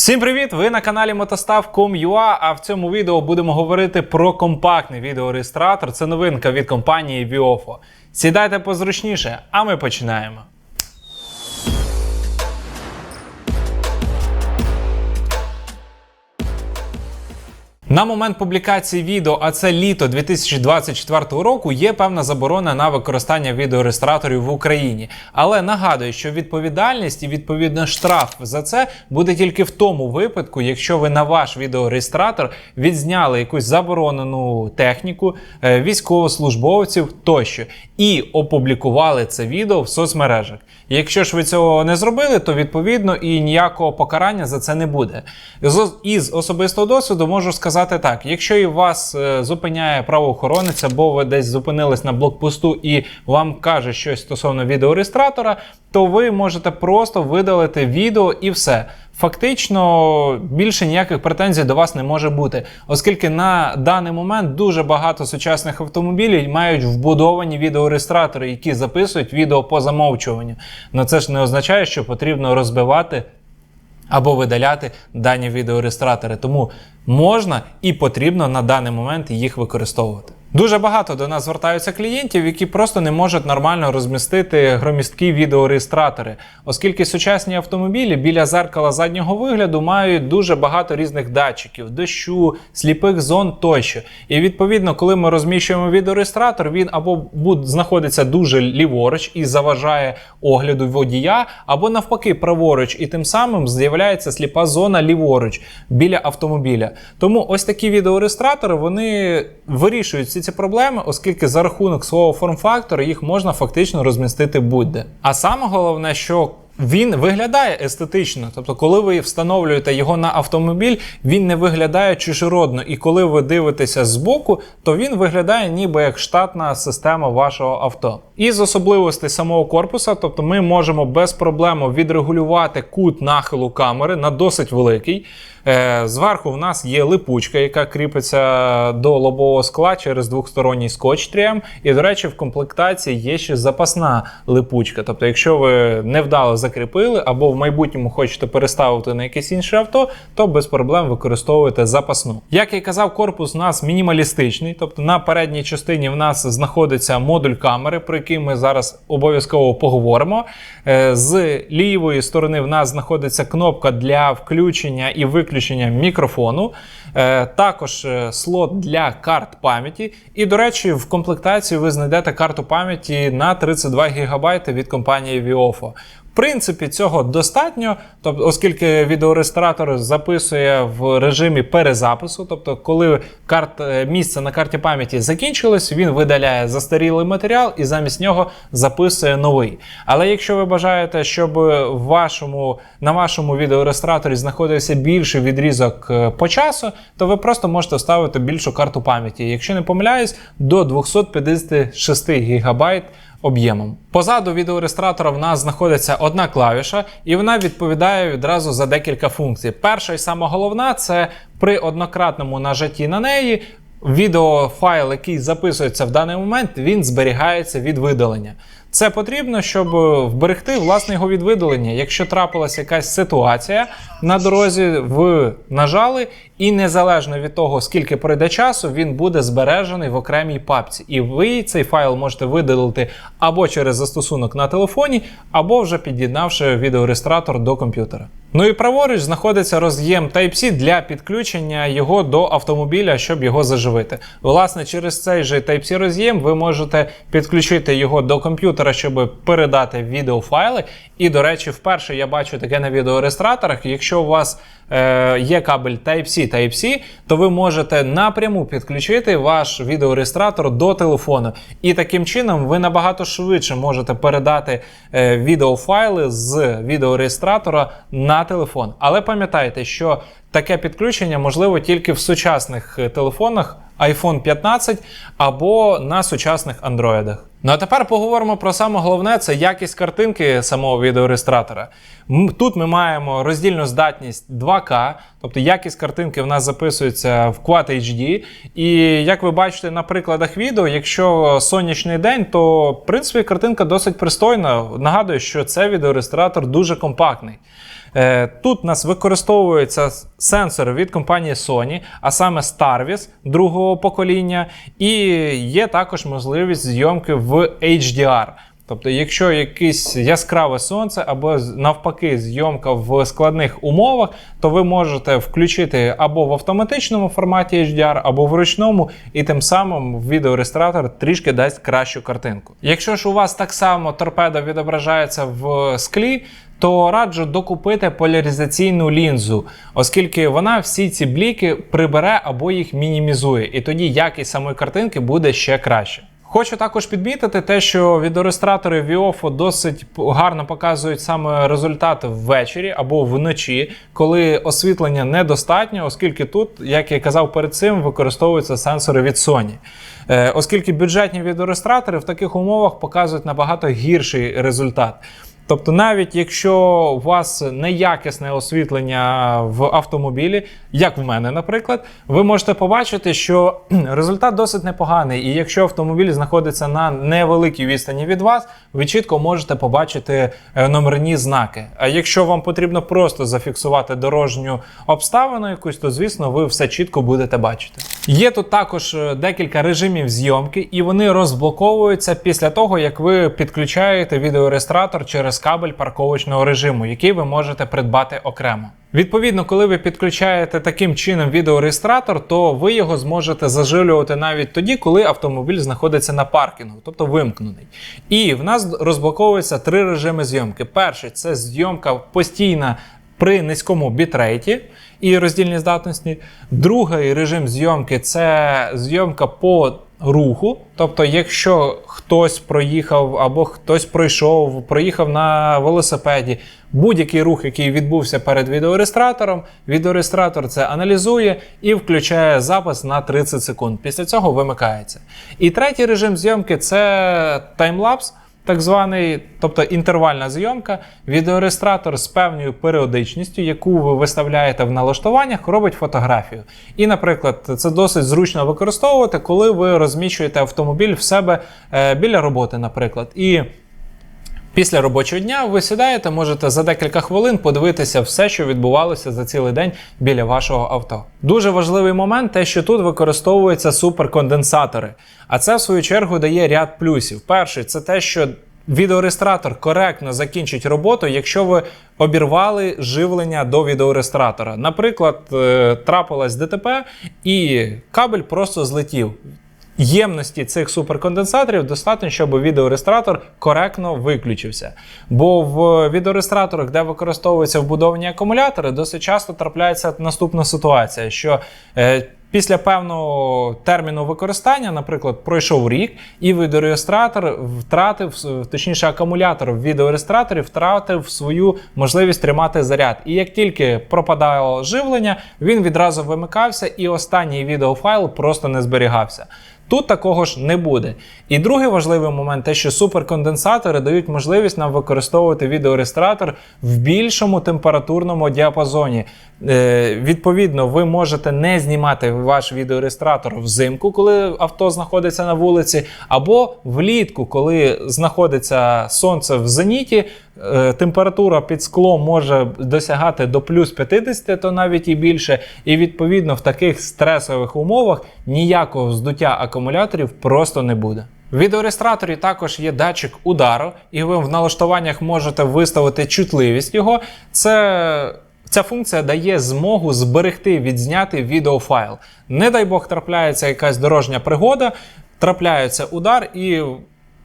Всім привіт! Ви на каналі Motostav.com.ua, а в цьому відео будемо говорити про компактний відеореєстратор. Це новинка від компанії Viofo. Сідайте позручніше, а ми починаємо. На момент публікації відео, а це літо 2024 року, є певна заборона на використання відеореєстраторів в Україні. Але нагадую, що відповідальність і відповідно штраф за це буде тільки в тому випадку, якщо ви на ваш відеореєстратор відзняли якусь заборонену техніку, е, військовослужбовців тощо, і опублікували це відео в соцмережах. Якщо ж ви цього не зробили, то відповідно і ніякого покарання за це не буде. З- Із особистого досвіду можу сказати так: якщо і вас е, зупиняє правоохоронець, або ви десь зупинились на блокпосту і вам каже щось стосовно відеореєстратора, то ви можете просто видалити відео і все. Фактично більше ніяких претензій до вас не може бути, оскільки на даний момент дуже багато сучасних автомобілів мають вбудовані відеореєстратори, які записують відео по замовчуванню. Но це ж не означає, що потрібно розбивати або видаляти дані відеореєстратори. Тому можна і потрібно на даний момент їх використовувати. Дуже багато до нас звертаються клієнтів, які просто не можуть нормально розмістити громісткі відеореєстратори, оскільки сучасні автомобілі біля зеркала заднього вигляду мають дуже багато різних датчиків, дощу, сліпих зон тощо. І відповідно, коли ми розміщуємо відеореєстратор, він або знаходиться дуже ліворуч і заважає огляду водія, або навпаки праворуч, і тим самим з'являється сліпа зона ліворуч біля автомобіля. Тому ось такі відеореєстратори вони вирішують ці проблеми, оскільки за рахунок свого форм-фактора їх можна фактично розмістити будь-де. А саме головне, що він виглядає естетично, тобто, коли ви встановлюєте його на автомобіль, він не виглядає чужеродно, І коли ви дивитеся збоку, то він виглядає ніби як штатна система вашого авто. Із особливостей самого корпуса, тобто ми можемо без проблем відрегулювати кут нахилу камери на досить великий. Е, Зверху в нас є липучка, яка кріпиться до лобового скла через двохсторонній скотч 3М. І, до речі, в комплектації є ще запасна липучка. Тобто, якщо ви невдало закріпили або в майбутньому хочете переставити на якесь інше авто, то без проблем використовуєте запасну. Як я й казав, корпус у нас мінімалістичний, тобто на передній частині в нас знаходиться модуль камери, про який ми зараз обов'язково поговоримо. Е, З лівої сторони в нас знаходиться кнопка для включення і виключення мікрофону. Е, Також е, слот для карт пам'яті. І, до речі, в комплектації ви знайдете карту пам'яті на 32 ГБ від компанії Viofo. В принципі, цього достатньо, тобто, оскільки відеореєстратор записує в режимі перезапису, тобто, коли карт, е, місце на карті пам'яті закінчилось, він видаляє застарілий матеріал і замість нього записує новий. Але якщо ви бажаєте, щоб вашому, на вашому відеореєстраторі знаходився більший відрізок по часу, то ви просто можете вставити більшу карту пам'яті. Якщо не помиляюсь, до 256 ГБ об'ємом. Позаду відеореєстратора в нас знаходиться одна клавіша, і вона відповідає відразу за декілька функцій. Перша і сама головна це при однократному нажатті на неї. Відеофайл, який записується в даний момент, він зберігається від видалення. Це потрібно, щоб вберегти власне його від видалення. Якщо трапилася якась ситуація на дорозі, в нажали, і незалежно від того, скільки пройде часу, він буде збережений в окремій папці. І ви цей файл можете видалити або через застосунок на телефоні, або вже під'єднавши відеореєстратор до комп'ютера. Ну і праворуч знаходиться роз'єм Type-C для підключення його до автомобіля, щоб його заживити. Власне, через цей же Type-C роз'єм ви можете підключити його до комп'ютера, щоб передати відеофайли. І, до речі, вперше я бачу таке на відеореєстраторах. Якщо у вас е, є кабель Type-C Type-C, то ви можете напряму підключити ваш відеореєстратор до телефону. І таким чином ви набагато швидше можете передати е, відеофайли з відеореєстратора на телефон. Але пам'ятайте, що таке підключення можливо тільки в сучасних е, телефонах iPhone 15 або на сучасних андроїдах. Ну а тепер поговоримо про саме головне це якість картинки самого відеореєстратора. Тут ми маємо роздільну здатність 2К, тобто якість картинки в нас записується в Quad HD. І як ви бачите на прикладах відео, якщо сонячний день, то в принципі картинка досить пристойна. Нагадую, що це відеореєстратор дуже компактний. Е, Тут у нас використовується сенсор від компанії Sony, а саме Starvis другого покоління, і є також можливість зйомки в HDR. Тобто, якщо якесь яскраве сонце або навпаки зйомка в складних умовах, то ви можете включити або в автоматичному форматі HDR, або в ручному, і тим самим відеореєстратор трішки дасть кращу картинку. Якщо ж у вас так само торпеда відображається в склі, то раджу докупити поляризаційну лінзу, оскільки вона всі ці бліки прибере або їх мінімізує, і тоді якість самої картинки буде ще краще. Хочу також підмітити те, що відеореєстратори Віофо досить гарно показують саме результати ввечері або вночі, коли освітлення недостатньо, оскільки тут, як я казав перед цим, використовуються сенсори від Sony. Е, оскільки бюджетні відеореєстратори в таких умовах показують набагато гірший результат. Тобто, навіть якщо у вас неякісне освітлення в автомобілі, як в мене, наприклад, ви можете побачити, що результат досить непоганий. І якщо автомобіль знаходиться на невеликій відстані від вас, ви чітко можете побачити е, номерні знаки. А якщо вам потрібно просто зафіксувати дорожню обставину якусь, то звісно ви все чітко будете бачити. Є тут також е, декілька режимів зйомки, і вони розблоковуються після того, як ви підключаєте відеореєстратор через кабель парковочного режиму, який ви можете придбати окремо. Відповідно, коли ви підключаєте таким чином відеореєстратор, то ви його зможете заживлювати навіть тоді, коли автомобіль знаходиться на паркінгу, тобто вимкнений. І в нас розблоковуються три режими зйомки. Перший це зйомка постійна при низькому бітрейті і роздільній здатності. Другий режим зйомки це зйомка по руху. Тобто, якщо хтось проїхав або хтось пройшов, проїхав на велосипеді, будь-який рух, який відбувся перед відеореєстратором, відеореєстратор це аналізує і включає запис на 30 секунд. Після цього вимикається. І третій режим зйомки це таймлапс так званий, тобто інтервальна зйомка, відеореєстратор з певною періодичністю, яку ви виставляєте в налаштуваннях, робить фотографію. І, наприклад, це досить зручно використовувати, коли ви розміщуєте автомобіль в себе е, біля роботи, наприклад. І Після робочого дня ви сідаєте, можете за декілька хвилин подивитися все, що відбувалося за цілий день біля вашого авто. Дуже важливий момент, те, що тут використовуються суперконденсатори. А це, в свою чергу, дає ряд плюсів. Перший це те, що відеореєстратор коректно закінчить роботу, якщо ви обірвали живлення до відеореєстратора. Наприклад, е, трапилось ДТП і кабель просто злетів. Ємності цих суперконденсаторів достатньо, щоб відеореєстратор коректно виключився. Бо в відеореєстраторах, де використовуються вбудовані акумулятори, досить часто трапляється наступна ситуація, що е, Після певного терміну використання, наприклад, пройшов рік, і відеореєстратор втратив, точніше, акумулятор в відеореєстраторі втратив свою можливість тримати заряд. І як тільки пропадало живлення, він відразу вимикався, і останній відеофайл просто не зберігався. Тут такого ж не буде. І другий важливий момент те, що суперконденсатори дають можливість нам використовувати відеореєстратор в більшому температурному діапазоні. Е, відповідно, ви можете не знімати ваш відеореєстратор взимку, коли авто знаходиться на вулиці, або влітку, коли знаходиться сонце в зеніті. е, Температура під склом може досягати до плюс 50, то навіть і більше. І відповідно в таких стресових умовах ніякого здуття акумуляторів просто не буде. В відеореєстраторі також є датчик удару, і ви в налаштуваннях можете виставити чутливість його. Це Ця функція дає змогу зберегти відзняти відеофайл. Не дай Бог трапляється якась дорожня пригода, трапляється удар, і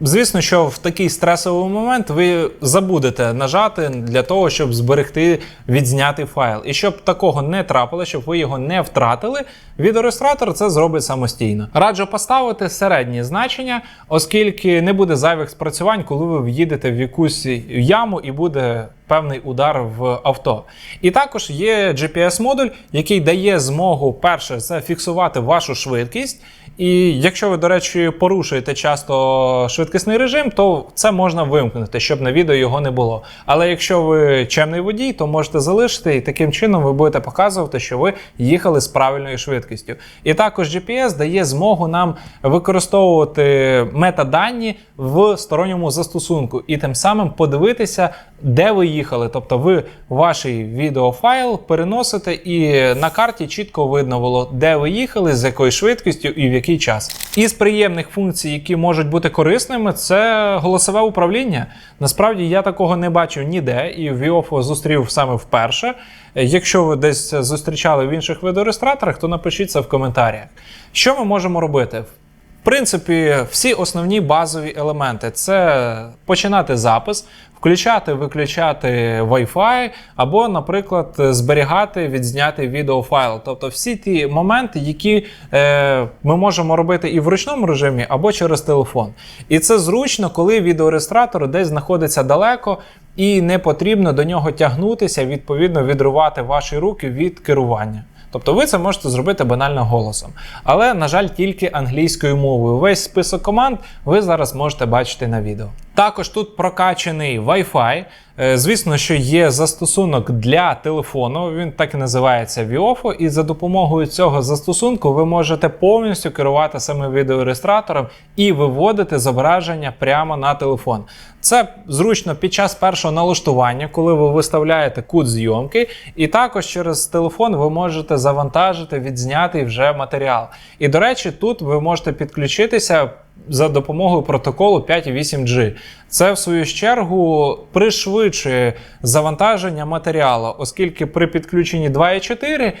звісно, що в такий стресовий момент ви забудете нажати для того, щоб зберегти відзнятий файл. І щоб такого не трапило, щоб ви його не втратили, відеореєстратор це зробить самостійно. Раджу поставити середні значення, оскільки не буде зайвих спрацювань, коли ви в'їдете в якусь яму і буде певний удар в авто. І також є GPS-модуль, який дає змогу перше зафіксувати вашу швидкість. І якщо ви, до речі, порушуєте часто швидкісний режим, то це можна вимкнути, щоб на відео його не було. Але якщо ви чемний водій, то можете залишити, і таким чином ви будете показувати, що ви їхали з правильною швидкістю. І також GPS дає змогу нам використовувати метадані в сторонньому застосунку, і тим самим подивитися де ви їхали. Тобто ви ваш відеофайл переносите, і на карті чітко видно було, де ви їхали, з якою швидкістю і в який час. Із приємних функцій, які можуть бути корисними, це голосове управління. Насправді я такого не бачив ніде, і в Vioфо зустрів саме вперше. Якщо ви десь зустрічали в інших відеореєстраторах, то напишіть це в коментарях. Що ми можемо робити? В принципі, всі основні базові елементи це починати запис, включати, виключати Wi-Fi, або, наприклад, зберігати відзнятий відеофайл. Тобто всі ті моменти, які е, ми можемо робити і в ручному режимі, або через телефон. І це зручно, коли відеореєстратор десь знаходиться далеко. І не потрібно до нього тягнутися, відповідно відривати ваші руки від керування. Тобто ви це можете зробити банально голосом. Але, на жаль, тільки англійською мовою. Весь список команд ви зараз можете бачити на відео. Також тут прокачаний Wi-Fi. Е, Звісно, що є застосунок для телефону, він так і називається Viofo, і за допомогою цього застосунку ви можете повністю керувати саме відеореєстратором і виводити зображення прямо на телефон. Це зручно під час першого налаштування, коли ви виставляєте кут зйомки, і також через телефон ви можете завантажити, відзняти вже матеріал. І до речі, тут ви можете підключитися за допомогою протоколу 5.8G. Це, в свою чергу, пришвидшує завантаження матеріалу, оскільки при підключенні 2.4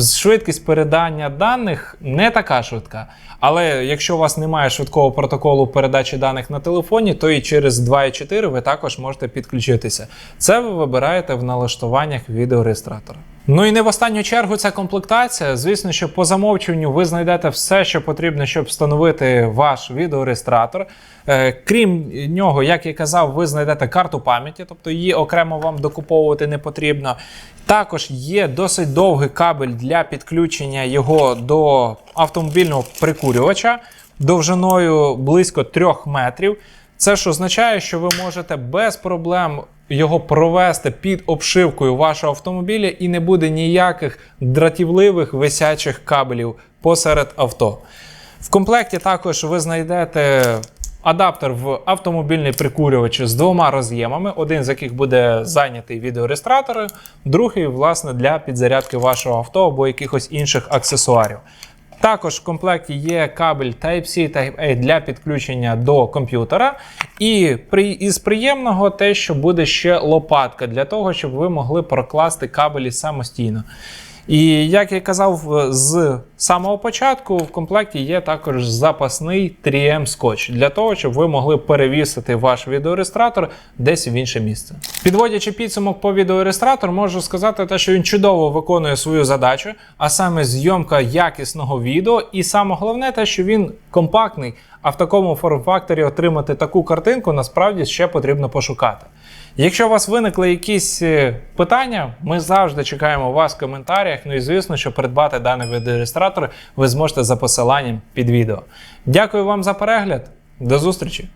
швидкість передання даних не така швидка. Але якщо у вас немає швидкого протоколу передачі даних на телефоні, то і через 2.4 ви також можете підключитися. Це ви вибираєте в налаштуваннях відеореєстратора. Ну і не в останню чергу ця комплектація. Звісно, що по замовчуванню ви знайдете все, що потрібно, щоб встановити ваш відеореєстратор. Е, крім нього, як я казав, ви знайдете карту пам'яті, тобто її окремо вам докуповувати не потрібно. Також є досить довгий кабель для підключення його до автомобільного прикурювача довжиною близько 3 метрів. Це ж означає, що ви можете без проблем його провести під обшивкою вашого автомобіля і не буде ніяких дратівливих висячих кабелів посеред авто. В комплекті також ви знайдете адаптер в автомобільний прикурювач з двома роз'ємами, один з яких буде зайнятий відеореєстратором, другий, власне, для підзарядки вашого авто або якихось інших аксесуарів. Також в комплекті є кабель Type-C Type-A для підключення до комп'ютера. І при, із приємного те, що буде ще лопатка для того, щоб ви могли прокласти кабелі самостійно. І як я казав з самого початку, в комплекті є також запасний 3M скотч для того, щоб ви могли перевісити ваш відеореєстратор десь в інше місце. Підводячи підсумок по відеореєстратору, можу сказати, те, що він чудово виконує свою задачу, а саме зйомка якісного відео, і саме головне, те, що він компактний, а в такому форм-факторі отримати таку картинку насправді ще потрібно пошукати. Якщо у вас виникли якісь е, питання, ми завжди чекаємо вас в коментарях. Ну і звісно, що придбати даний відеореєстратор ви зможете за посиланням під відео. Дякую вам за перегляд, до зустрічі!